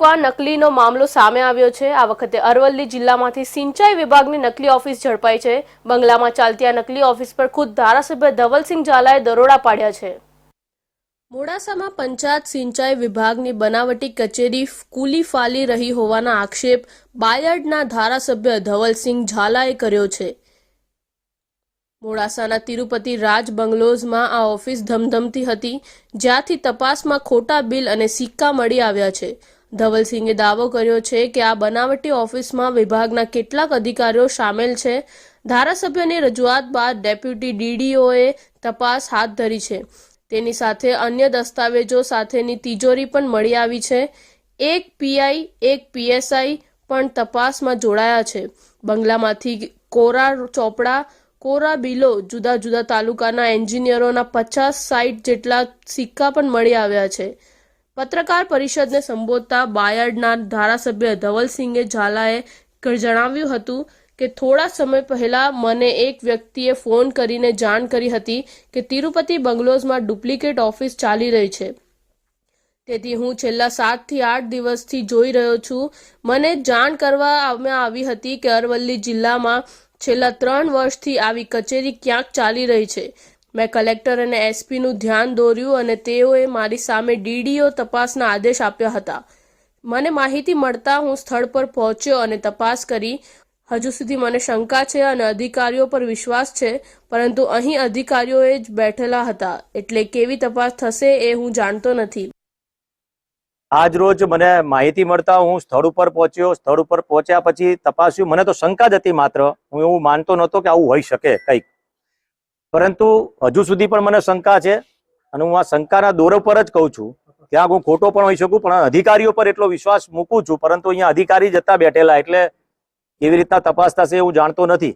આ નકલીનો મામલો સામે આવ્યો છે. આ વખતે અરવલ્લી જિલ્લામાંથી સિંચાઈ વિભાગની નકલી ઓફિસ ઝડપાઈ છે. બંગલામાં ચાલતી આ નકલી ઓફિસ પર ખુદ ધારાસભ્ય ધવલસિંહ ઝાલાએ દરોડા પાડ્યા છે. મોડાસામાં પંચાયત સિંચાઈ વિભાગની બનાવટી કચેરી કુલી ફાલી રહી હોવાના આક્ષેપ બાયડના ધારાસભ્ય ધવલસિંહ ઝાલાએ કર્યો છે. મોડાસાના તિરુપતિ રાજ બંગલોઝમાં આ ઓફિસ ધમધમતી હતી, જ્યાંથી તપાસમાં ખોટા બિલ અને સિક્કા મળી આવ્યા છે. ધવલસિંહે દાવો કર્યો છે કે આ બનાવટી ઓફિસમાં વિભાગના કેટલાક અધિકારીઓ સામેલ છે. ધારાસભ્યની રજૂઆત બાદ ડેપ્યુટી ડીડીઓએ તપાસ હાથ ધરી છે. તેની સાથે અન્ય દસ્તાવેજો સાથેની તિજોરી પણ મળી આવી છે. એક પીઆઈ, એક પીએસઆઈ પણ તપાસમાં જોડાયા છે. બંગલામાંથી કોરા ચોપડા, કોરા બિલો જુદા જુદા તાલુકાના એન્જિનિયરોના પચાસ સાઈઠ જેટલા સિક્કા પણ મળી આવ્યા છે. પત્રકાર પરિષદને સંબોધતા બાયડના ધારાસભ્ય ધવલસિંહે ઝાલાએ જણાવ્યું હતું કે થોડા સમય પહેલા મને એક વ્યક્તિએ ફોન કરીને જાણ કરી હતી કે તિરુપતિ બંગલોઝમાં ડુપ્લિકેટ ઓફિસ ચાલી રહી છે. તેથી હું છેલ્લા સાતથી આઠ દિવસથી જોઈ રહ્યો છું. મને જાણ કરવામાં આવી હતી કે અરવલ્લી જિલ્લામાં છેલ્લા ત્રણ વર્ષથી આવી કચેરી ક્યાંક ચાલી રહી છે. મેં કલેક્ટર અને એસપીનું ધ્યાન દોર્યું અને તેઓએ મારી સામે ડીડીઓ તપાસના આદેશ આપ્યા હતા. મને માહિતી મળતા હું સ્થળ પર પહોંચ્યો અને તપાસ કરી. હજુ સુધી મને શંકા છે અને અધિકારીઓ પર વિશ્વાસ છે, પરંતુ અહીં અધિકારીઓએ જ બેઠેલા હતા. એટલે કેવી તપાસ થશે એ હું જાણતો નથી. આજ રોજ મને માહિતી મળતા હું સ્થળ ઉપર પહોંચ્યો. સ્થળ ઉપર પહોંચ્યા પછી તપાસ્યું. મને તો શંકા જ હતી માત્ર. હું એવું માનતો નહોતો કે આવું હોઈ શકે કંઈક. પરંતુ હજુ સુધી પણ મને શંકા છે અને હું આ શંકાના દોર પર જ કહું છું ત્યાં હું ખોટો પણ હોઈ શકું, પણ અધિકારીઓ પર એટલો વિશ્વાસ મૂકું છું, પરંતુ અહીંયા અધિકારી જતા બેઠેલા એટલે કેવી રીતના તપાસ થશે હું જાણતો નથી.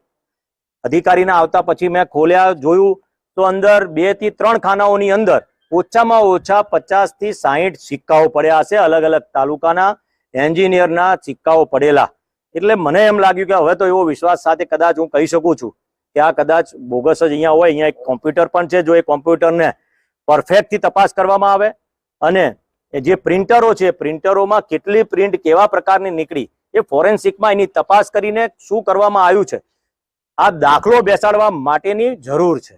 અધિકારીના આવતા પછી મેં ખોલ્યા જોયું તો અંદર બેથી ત્રણ ખાનાઓની અંદર ઓછામાં ઓછા પચાસથી સાહીઠ સિક્કાઓ પડ્યા હશે, અલગ અલગ તાલુકાના એન્જિનિયરના સિક્કાઓ પડેલા. એટલે મને એમ લાગ્યું કે હવે તો એવો વિશ્વાસ સાથે કદાચ હું કહી શકું છું. કે આ કદાચ બોગસ જ અહીંયા હોય, અહીંયા એક કોમ્પ્યુટર પણ છે જો એ કોમ્પ્યુટરને પરફેક્ટથી તપાસ કરવામાં આવે. અને જે પ્રિન્ટરો છે પ્રિન્ટરોમાં કેટલી પ્રિન્ટ કેવા પ્રકારની નીકળી, એ ફોરેન્સિકમાં એની તપાસ કરીને શું કરવામાં આવ્યું છે, આ દાખલો બેસાડવા માટેની જરૂર છે.